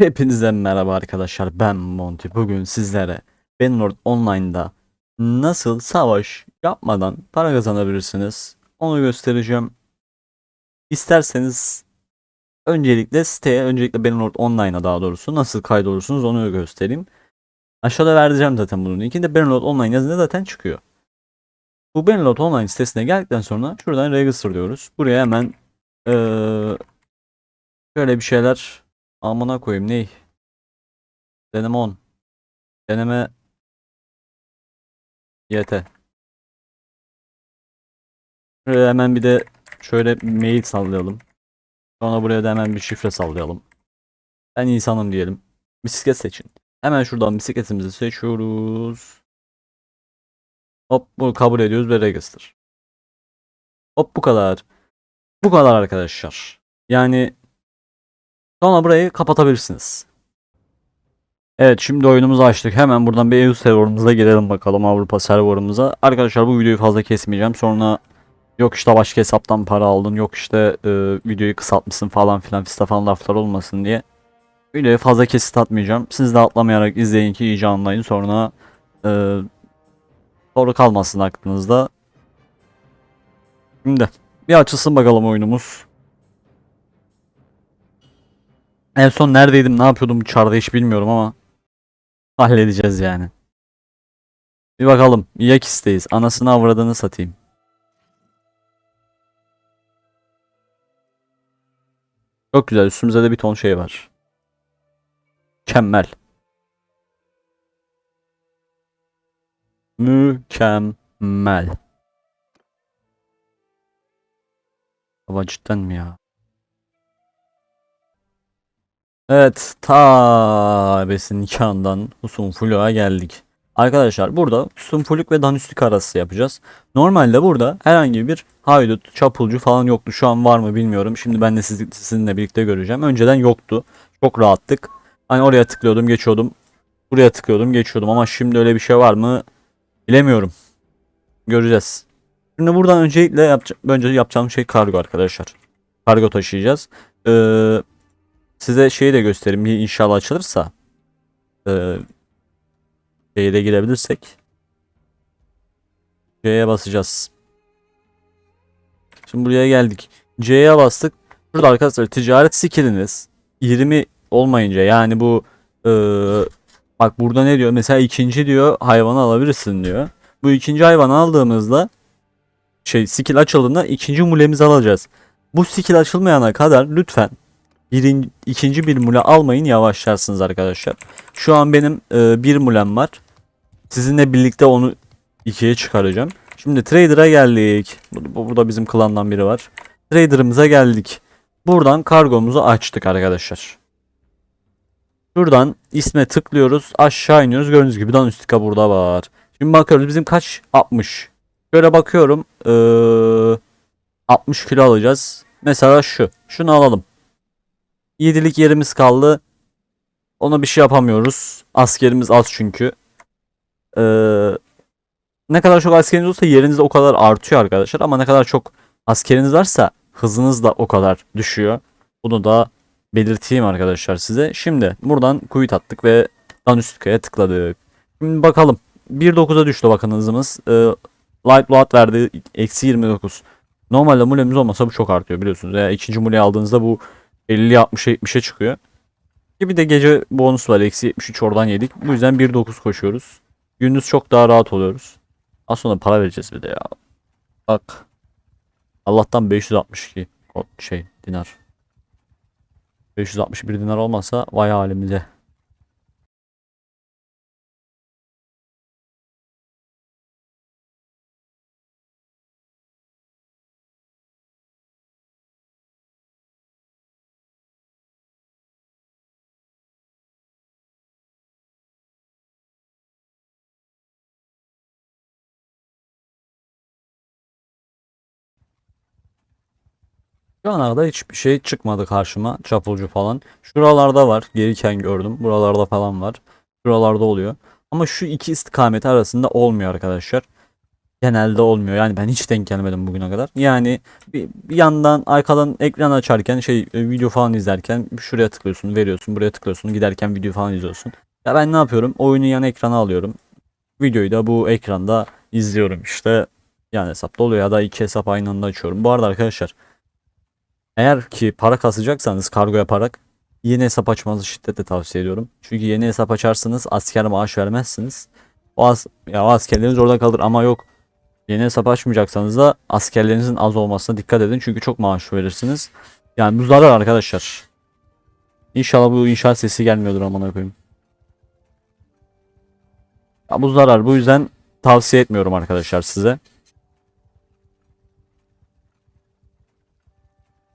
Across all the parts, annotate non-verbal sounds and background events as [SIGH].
Hepinize merhaba arkadaşlar ben Monty bugün sizlere Bannerlord Online'da nasıl savaş yapmadan para kazanabilirsiniz onu göstereceğim. İsterseniz öncelikle siteye öncelikle Bannerlord Online'a daha doğrusu nasıl kaydolursunuz onu göstereyim. Aşağıda vereceğim zaten bunun linkini de Bannerlord Online yazınca zaten çıkıyor. Bu Bannerlord Online sitesine geldikten sonra şuradan register diyoruz. Buraya hemen eee şöyle bir şeyler Amına koyayım ney? Deneme 10. Deneme YT. Şuraya hemen bir de şöyle mail sallayalım. Sonra buraya da hemen bir şifre sallayalım. Ben insanım diyelim. Bisiklet seçin. Hemen şuradan bisikletimizi seçiyoruz. Hop bunu kabul ediyoruz ve register. Hop bu kadar. Bu kadar arkadaşlar. Yani Sonra burayı kapatabilirsiniz. Evet şimdi oyunumuzu açtık. Hemen buradan bir EU serverımıza girelim bakalım Avrupa serverımıza. Arkadaşlar bu videoyu fazla kesmeyeceğim. Sonra yok işte başka hesaptan para aldın. Yok işte e, videoyu kısaltmışsın falan filan falan laflar olmasın diye. Videoyu fazla kesit atmayacağım. Siz de atlamayarak izleyin ki iyice anlayın. Sonra e, soru kalmasın aklınızda. Şimdi bir açılsın bakalım oyunumuz. En son neredeydim, ne yapıyordum bu çarda hiç bilmiyorum ama halledeceğiz yani. Bir bakalım. Yakis'teyiz. Anasını avradını satayım. Çok güzel. Üstümüzde de bir ton şey var. Mükemmel. Mükemmel. Baba cidden mi ya? Evet, ta besin nikahından Husunfulu'ya geldik. Arkadaşlar burada Husunfuluk ve Danüstlük arası yapacağız. Normalde burada herhangi bir haydut, çapulcu falan yoktu. Şu an var mı bilmiyorum. Şimdi ben de siz, sizinle birlikte göreceğim. Önceden yoktu. Çok rahattık. Hani oraya tıklıyordum, geçiyordum. Buraya tıklıyordum, geçiyordum. Ama şimdi öyle bir şey var mı bilemiyorum. Göreceğiz. Şimdi buradan öncelikle yapca önce yapacağım şey kargo arkadaşlar. Kargo taşıyacağız. Ee, Size şeyi de göstereyim. Bir inşallah açılırsa. Ee, şeye de girebilirsek. C'ye basacağız. Şimdi buraya geldik. C'ye bastık. Burada arkadaşlar ticaret skilliniz 20 olmayınca yani bu ee, bak burada ne diyor? Mesela ikinci diyor hayvanı alabilirsin diyor. Bu ikinci hayvanı aldığımızda şey skill açıldığında ikinci mulemizi alacağız. Bu skill açılmayana kadar lütfen birin, ikinci bir mule almayın yavaşlarsınız arkadaşlar. Şu an benim e, bir mulem var. Sizinle birlikte onu ikiye çıkaracağım. Şimdi trader'a geldik. Burada bizim klandan biri var. Trader'ımıza geldik. Buradan kargomuzu açtık arkadaşlar. Şuradan isme tıklıyoruz. Aşağı iniyoruz. Gördüğünüz gibi Danustika burada var. Şimdi bakıyoruz bizim kaç? 60. Şöyle bakıyorum. Ee, 60 kilo alacağız. Mesela şu. Şunu alalım. 7'lik yerimiz kaldı. Ona bir şey yapamıyoruz. Askerimiz az çünkü. Ee, ne kadar çok askeriniz olsa yeriniz de o kadar artıyor arkadaşlar. Ama ne kadar çok askeriniz varsa hızınız da o kadar düşüyor. Bunu da belirteyim arkadaşlar size. Şimdi buradan kuyut attık ve Danüstika'ya tıkladık. Şimdi bakalım. 1.9'a düştü bakın hızımız. Ee, Light Load verdi. Eksi 29. Normalde mulemiz olmasa bu çok artıyor biliyorsunuz. Yani ikinci muleyi aldığınızda bu 50 60'a 70'e çıkıyor. Bir de gece bonus var. Eksi 73 oradan yedik. Bu yüzden 1.9 koşuyoruz. Gündüz çok daha rahat oluyoruz. Az sonra para vereceğiz bir de ya. Bak. Allah'tan 562 şey dinar. 561 dinar olmasa vay halimize. Şu ana hiçbir şey çıkmadı karşıma. Çapulcu falan. Şuralarda var. Gelirken gördüm. Buralarda falan var. Şuralarda oluyor. Ama şu iki istikamet arasında olmuyor arkadaşlar. genelde olmuyor. Yani ben hiç denk gelmedim bugüne kadar. Yani bir, bir yandan arkadan ekran açarken şey e, video falan izlerken şuraya tıklıyorsun, veriyorsun, buraya tıklıyorsun, giderken video falan izliyorsun. Ya ben ne yapıyorum? Oyunu yan ekrana alıyorum. Videoyu da bu ekranda izliyorum işte. Yani hesapta oluyor ya da iki hesap aynı anda açıyorum. Bu arada arkadaşlar eğer ki para kasacaksanız kargo yaparak yeni hesap açmanızı şiddetle tavsiye ediyorum. Çünkü yeni hesap açarsanız asker maaş vermezsiniz. O, as ya o askerleriniz orada kalır ama yok. Yeni hesap açmayacaksanız da askerlerinizin az olmasına dikkat edin. Çünkü çok maaş verirsiniz. Yani bu zarar arkadaşlar. İnşallah bu inşaat sesi gelmiyordur amına koyayım. Ya bu zarar. Bu yüzden tavsiye etmiyorum arkadaşlar size.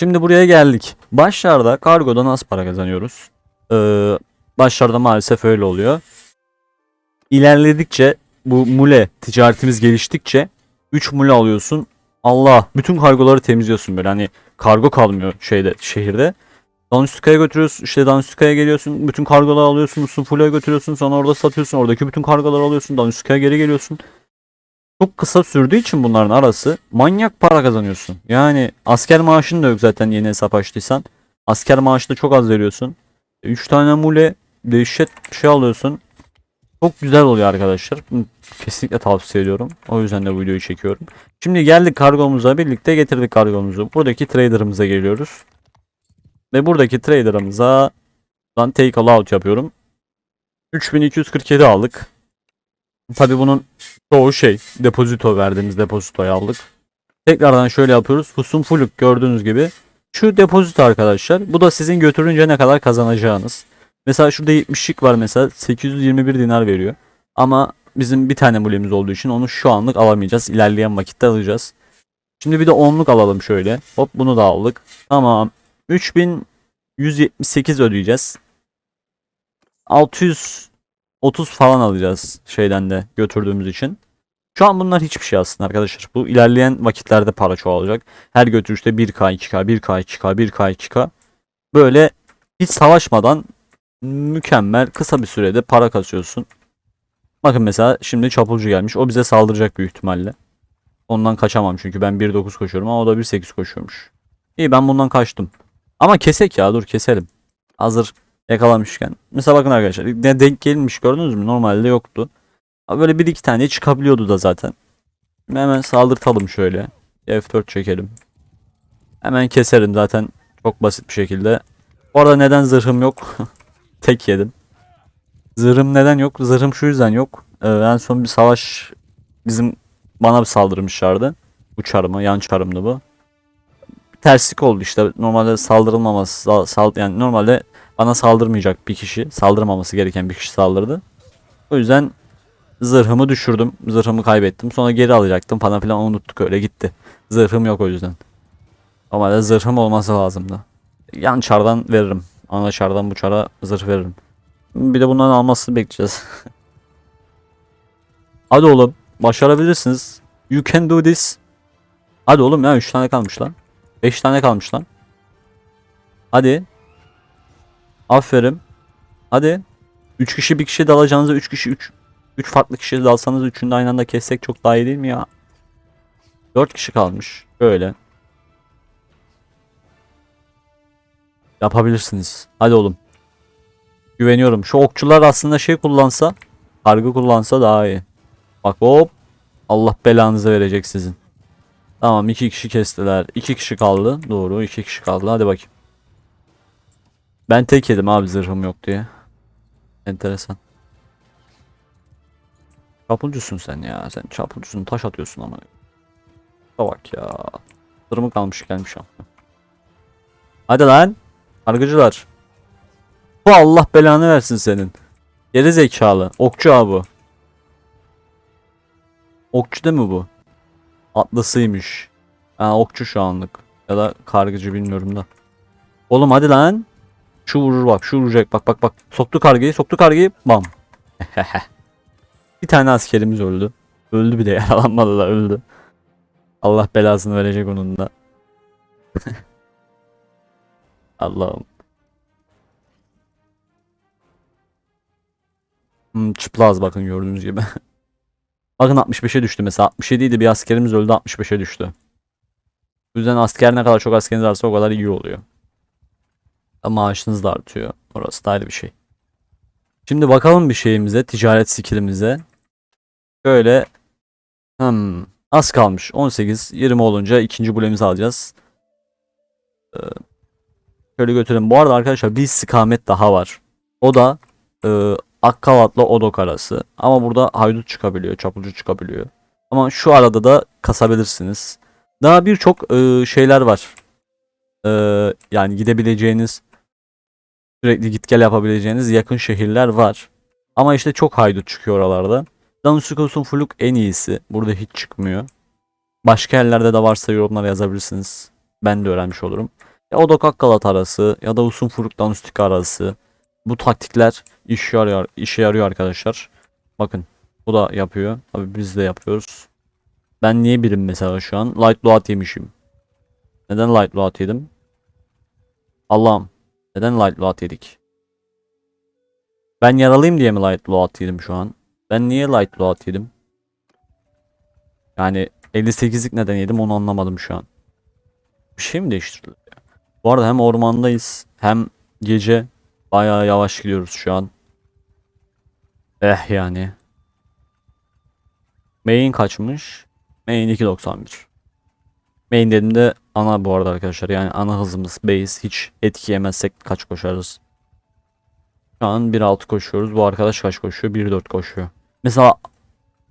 Şimdi buraya geldik. Başlarda kargodan az para kazanıyoruz. Ee, başlarda maalesef öyle oluyor. İlerledikçe bu mule ticaretimiz geliştikçe 3 mule alıyorsun. Allah bütün kargoları temizliyorsun böyle hani kargo kalmıyor şeyde şehirde. Danıştıkaya götürüyorsun işte Danıştıkaya geliyorsun bütün kargoları alıyorsun Sufula'ya götürüyorsun sonra orada satıyorsun oradaki bütün kargoları alıyorsun Danıştıkaya geri geliyorsun. Çok kısa sürdüğü için bunların arası manyak para kazanıyorsun. Yani asker maaşın da yok zaten yeni hesap açtıysan. Asker maaşı da çok az veriyorsun. 3 tane mule dehşet şey alıyorsun. Çok güzel oluyor arkadaşlar. Kesinlikle tavsiye ediyorum. O yüzden de bu videoyu çekiyorum. Şimdi geldik kargomuza birlikte getirdik kargomuzu. Buradaki trader'ımıza geliyoruz. Ve buradaki trader'ımıza ben take all out yapıyorum. 3247 aldık. Tabi bunun çoğu şey depozito verdiğimiz depozitoyu aldık. Tekrardan şöyle yapıyoruz. Husum Fuluk gördüğünüz gibi. Şu depozito arkadaşlar. Bu da sizin götürünce ne kadar kazanacağınız. Mesela şurada 70'lik var mesela 821 dinar veriyor. Ama bizim bir tane mulemiz olduğu için onu şu anlık alamayacağız. İlerleyen vakitte alacağız. Şimdi bir de 10'luk alalım şöyle. Hop bunu da aldık. Tamam. 3178 ödeyeceğiz. 630 falan alacağız şeyden de götürdüğümüz için. Şu an bunlar hiçbir şey aslında arkadaşlar. Bu ilerleyen vakitlerde para çoğalacak. Her götürüşte 1K, 2K, 1K, 2K, 1K, 2K. Böyle hiç savaşmadan mükemmel kısa bir sürede para kasıyorsun. Bakın mesela şimdi çapulcu gelmiş. O bize saldıracak büyük ihtimalle. Ondan kaçamam çünkü ben 1.9 koşuyorum ama o da 1.8 koşuyormuş. İyi ben bundan kaçtım. Ama kesek ya dur keselim. Hazır yakalamışken. Mesela bakın arkadaşlar ne denk gelmiş gördünüz mü? Normalde yoktu. Ama böyle bir iki tane çıkabiliyordu da zaten. Hemen saldırtalım şöyle. F4 çekelim. Hemen keserim zaten çok basit bir şekilde. Orada neden zırhım yok? [LAUGHS] Tek yedim. Zırhım neden yok? Zırhım şu yüzden yok. Ee, en son bir savaş bizim bana bir saldırmışlardı. Bu çarmı, yan çarımdı bu. Terslik oldu işte. Normalde saldırılmaması, sal, sal- yani normalde bana saldırmayacak bir kişi, saldırmaması gereken bir kişi saldırdı. O yüzden zırhımı düşürdüm. Zırhımı kaybettim. Sonra geri alacaktım falan filan unuttuk öyle gitti. Zırhım yok o yüzden. Normalde zırhım olması lazımdı. Yan çardan veririm. Ana çardan bu çara zırh veririm. Bir de bundan almasını bekleyeceğiz. [LAUGHS] Hadi oğlum. Başarabilirsiniz. You can do this. Hadi oğlum ya 3 tane kalmış lan. 5 tane kalmış lan. Hadi. Aferin. Hadi. 3 kişi bir kişi dalacağınıza 3 kişi 3 3 farklı kişi dalsanız üçünü de aynı anda kessek çok daha iyi değil mi ya? 4 kişi kalmış. Böyle. Yapabilirsiniz. Hadi oğlum. Güveniyorum. Şu okçular aslında şey kullansa, kargı kullansa daha iyi. Bak hop. Allah belanızı verecek sizin. Tamam iki kişi kestiler. iki kişi kaldı. Doğru iki kişi kaldı. Hadi bakayım. Ben tek yedim abi zırhım yok diye. Enteresan. Çapulcusun sen ya. Sen çapulcusun. Taş atıyorsun ama. Bak ya. Zırhımı kalmış gelmiş ama. Hadi lan. Kargıcılar. Bu Allah belanı versin senin. Geri zekalı. Okçu abi. Okçu değil mi bu? Atlısıymış. Ha okçu şu anlık. Ya da kargıcı bilmiyorum da. Oğlum hadi lan. Şu vurur bak şu vuracak bak bak bak. Soktu kargıyı soktu kargıyı. Bam. [LAUGHS] bir tane askerimiz öldü. Öldü bir de [LAUGHS] yaralanmadı da öldü. Allah belasını verecek onun da. [LAUGHS] Allah'ım. Hmm, çıplaz bakın gördüğünüz gibi. Bakın 65'e düştü mesela. 67 idi bir askerimiz öldü 65'e düştü. Bu yüzden asker ne kadar çok askeriniz varsa o kadar iyi oluyor. Maaşınız da artıyor. Orası da ayrı bir şey. Şimdi bakalım bir şeyimize, ticaret skillimize. Şöyle hmm, az kalmış. 18, 20 olunca ikinci bulemizi alacağız. Ee, şöyle götürelim. Bu arada arkadaşlar bir istikamet daha var. O da e, Akkalat'la Odok arası. Ama burada haydut çıkabiliyor, çapulcu çıkabiliyor. Ama şu arada da kasabilirsiniz. Daha birçok e, şeyler var. E, yani gidebileceğiniz sürekli git gel yapabileceğiniz yakın şehirler var. Ama işte çok haydut çıkıyor oralarda. Danuskos'un Fluk en iyisi. Burada hiç çıkmıyor. Başka yerlerde de varsa yorumlara yazabilirsiniz. Ben de öğrenmiş olurum. Ya Odok Akkalat arası ya da Usun Fluk Danustik arası. Bu taktikler işe yarıyor, işe yarıyor arkadaşlar. Bakın bu da yapıyor. Abi biz de yapıyoruz. Ben niye birim mesela şu an? Light Load yemişim. Neden Light Load yedim? Allah'ım. Neden Light Load yedik? Ben yaralıyım diye mi Light Load yedim şu an? Ben niye Light Load yedim? Yani 58'lik neden yedim onu anlamadım şu an. Bir şey mi değiştirdi? Bu arada hem ormandayız hem gece bayağı yavaş gidiyoruz şu an. Eh yani. Main kaçmış? Main 2.91. Main dediğimde ana bu arada arkadaşlar. Yani ana hızımız base. Hiç etki yemezsek kaç koşarız? Şu an 1.6 koşuyoruz. Bu arkadaş kaç koşuyor? 1.4 koşuyor. Mesela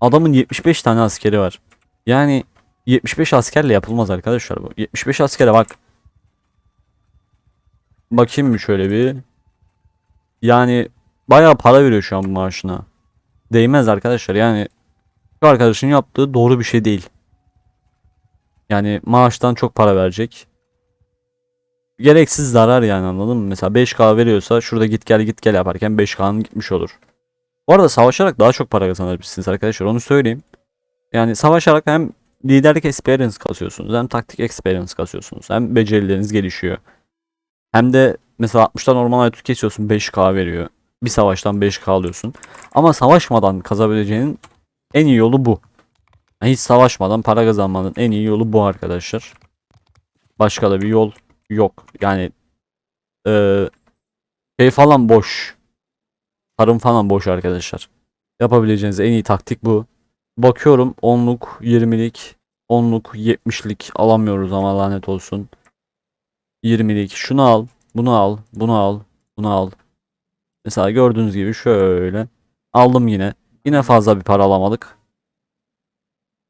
adamın 75 tane askeri var. Yani 75 askerle yapılmaz arkadaşlar bu. 75 askere bak. Bakayım bir şöyle bir. Yani bayağı para veriyor şu an maaşına. Değmez arkadaşlar. Yani şu arkadaşın yaptığı doğru bir şey değil. Yani maaştan çok para verecek. Gereksiz zarar yani anladın mı? Mesela 5K veriyorsa şurada git gel git gel yaparken 5K'nın gitmiş olur. Bu arada savaşarak daha çok para kazanabilirsiniz arkadaşlar onu söyleyeyim. Yani savaşarak hem liderlik experience kasıyorsunuz hem taktik experience kasıyorsunuz hem becerileriniz gelişiyor. Hem de mesela 60'tan normal hayatı kesiyorsun 5K veriyor. Bir savaştan 5K alıyorsun. Ama savaşmadan kazabileceğinin en iyi yolu bu. Hiç savaşmadan para kazanmanın en iyi yolu bu arkadaşlar. Başka da bir yol yok. Yani eee şey falan boş. Tarım falan boş arkadaşlar. Yapabileceğiniz en iyi taktik bu. Bakıyorum 10'luk 20'lik 10'luk 70'lik alamıyoruz ama lanet olsun. 20'lik şunu al, bunu al, bunu al, bunu al. Mesela gördüğünüz gibi şöyle aldım yine. Yine fazla bir para alamadık.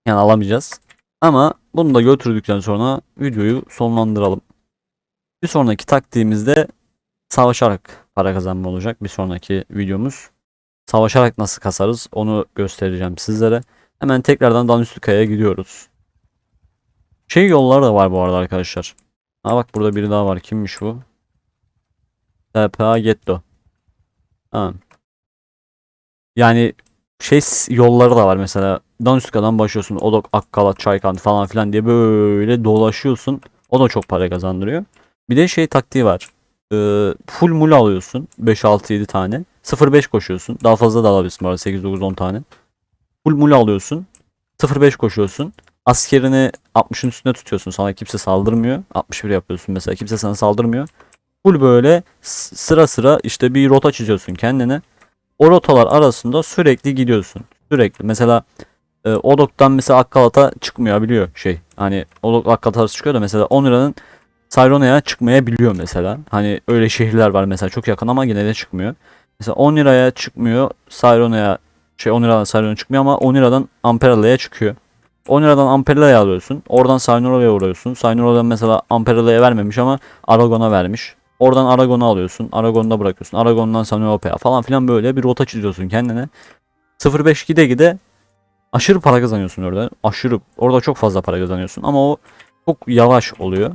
Yani alamayacağız. Ama bunu da götürdükten sonra videoyu sonlandıralım. Bir sonraki taktiğimizde savaşarak para kazanma olacak. Bir sonraki videomuz. Savaşarak nasıl kasarız onu göstereceğim sizlere. Hemen tekrardan Danüstüka'ya gidiyoruz. Şey yolları da var bu arada arkadaşlar. Ha bak burada biri daha var. Kimmiş bu? TPA Getto. Ha. Yani şey yolları da var mesela. Danüska'dan başlıyorsun. Odok, Akkalat, Çaykan falan filan diye böyle dolaşıyorsun. O da çok para kazandırıyor. Bir de şey taktiği var. Ee, full mul alıyorsun. 5, 6, 7 tane. 0-5 koşuyorsun. Daha fazla da alabilirsin bu arada 8, 9, 10 tane. Full mul alıyorsun. 0-5 koşuyorsun. Askerini 60'ın üstünde tutuyorsun. Sana kimse saldırmıyor. 61 yapıyorsun mesela. Kimse sana saldırmıyor. Full böyle sıra sıra işte bir rota çiziyorsun kendine. O rotalar arasında sürekli gidiyorsun. Sürekli. Mesela e, Odok'tan mesela Akkalat'a çıkmıyor biliyor şey. Hani Odok Akkalat arası çıkıyor da mesela 10 liranın Sayrona'ya çıkmayabiliyor mesela. Hani öyle şehirler var mesela çok yakın ama yine de çıkmıyor. Mesela 10 liraya çıkmıyor. Sayrona'ya şey 10 liradan Sayrona'ya çıkmıyor ama 10 liradan Amperala'ya çıkıyor. 10 liradan Amperala'ya alıyorsun. Oradan Saynora'ya uğruyorsun. Saynora'dan mesela Amperala'ya vermemiş ama Aragon'a vermiş. Oradan Aragon'u alıyorsun. Aragon'da bırakıyorsun. Aragon'dan Sanope'a falan filan böyle bir rota çiziyorsun kendine. 0.5 gide gide aşırı para kazanıyorsun orada. Aşırı. Orada çok fazla para kazanıyorsun ama o çok yavaş oluyor.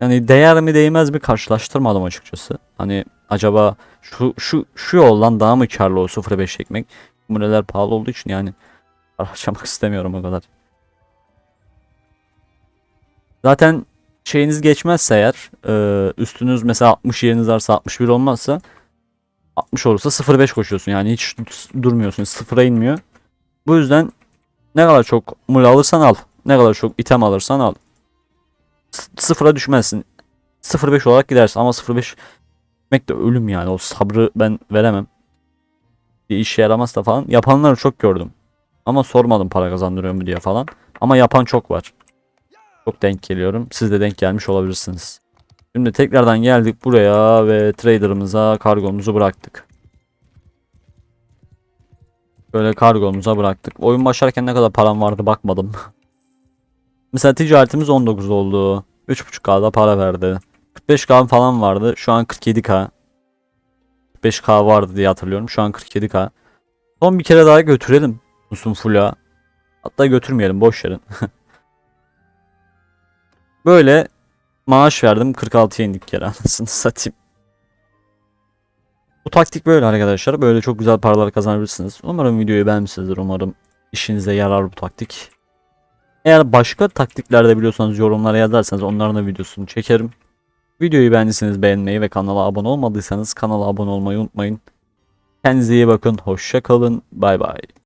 Yani değer mi değmez mi karşılaştırmadım açıkçası. Hani acaba şu şu şu yoldan daha mı karlı o 0.5 çekmek? Numuneler pahalı olduğu için yani harcamak [LAUGHS] istemiyorum o kadar. Zaten şeyiniz geçmezse eğer e, üstünüz mesela 60 yeriniz varsa 61 olmazsa 60 olursa 0.5 koşuyorsun yani hiç durmuyorsun sıfıra inmiyor. Bu yüzden Ne kadar çok mul alırsan al. Ne kadar çok item alırsan al. Sıfıra düşmezsin. 0.5 olarak gidersin ama 0.5 gitmek de ölüm yani. O sabrı ben veremem. Bir işe yaramaz da falan. Yapanları çok gördüm. Ama sormadım para kazandırıyor mu diye falan. Ama yapan çok var. Çok denk geliyorum. Siz de denk gelmiş olabilirsiniz. Şimdi tekrardan geldik buraya ve trader'ımıza kargomuzu bıraktık. Böyle kargomuza bıraktık. Oyun başlarken ne kadar param vardı bakmadım. [LAUGHS] Mesela ticaretimiz 19 oldu. 3.5K'da para verdi. 45K falan vardı. Şu an 47K. 45K vardı diye hatırlıyorum. Şu an 47K. Son bir kere daha götürelim. Musun Fulya. Hatta götürmeyelim boş verin. [LAUGHS] Böyle maaş verdim 46'ya indik kere anasını satayım. Bu taktik böyle arkadaşlar. Böyle çok güzel paralar kazanabilirsiniz. Umarım videoyu beğenmişsinizdir. Umarım işinize yarar bu taktik. Eğer başka taktikler de biliyorsanız yorumlara yazarsanız onların da videosunu çekerim. Videoyu beğendiyseniz beğenmeyi ve kanala abone olmadıysanız kanala abone olmayı unutmayın. Kendinize iyi bakın. Hoşça kalın. Bay bay.